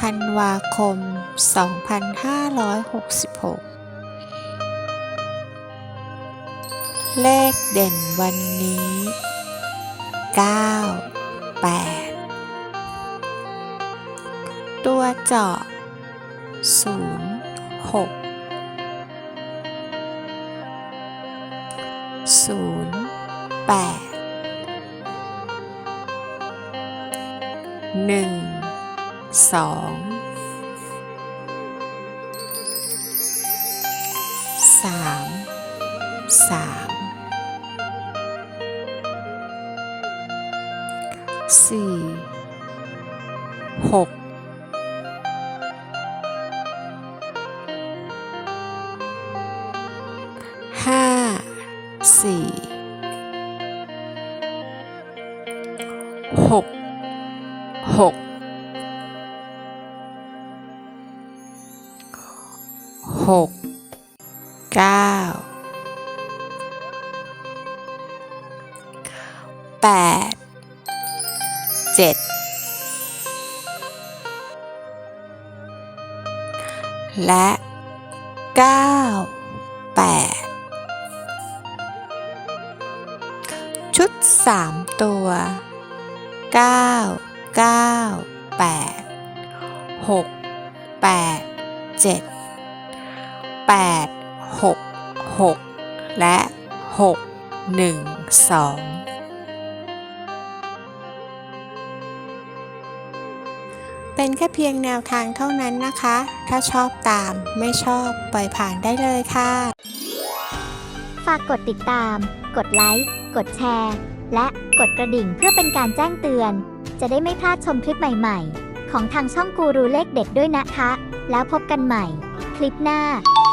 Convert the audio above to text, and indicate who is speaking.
Speaker 1: ธันวาคม 2566 เลขเด่นวันนี้ 9 8 ตัวเจาะ 0 6 0แปดหนึ่ง สองสามสามสี่หกห้าสี่หกหก หกเก้าแปดเจ็ดและเก้าแปดชุดสามตัวเก้าเก้าแปดหกแปดเจ็ด แปดหกหกและหกหนึ่งสองเป็นแค่เพียงแนวทางเท่านั้นนะคะ ถ้าชอบตามไม่ชอบปล่อยผ่านได้เลยค่ะ
Speaker 2: ฝากกดติดตาม กดไลค์ กดแชร์ และกดกระดิ่งเพื่อเป็นการแจ้งเตือน จะได้ไม่พลาดชมคลิปใหม่ ๆ ของทางช่องกูรูเลขเด็ดด้วยนะคะ แล้วพบกันใหม่ คลิปหน้า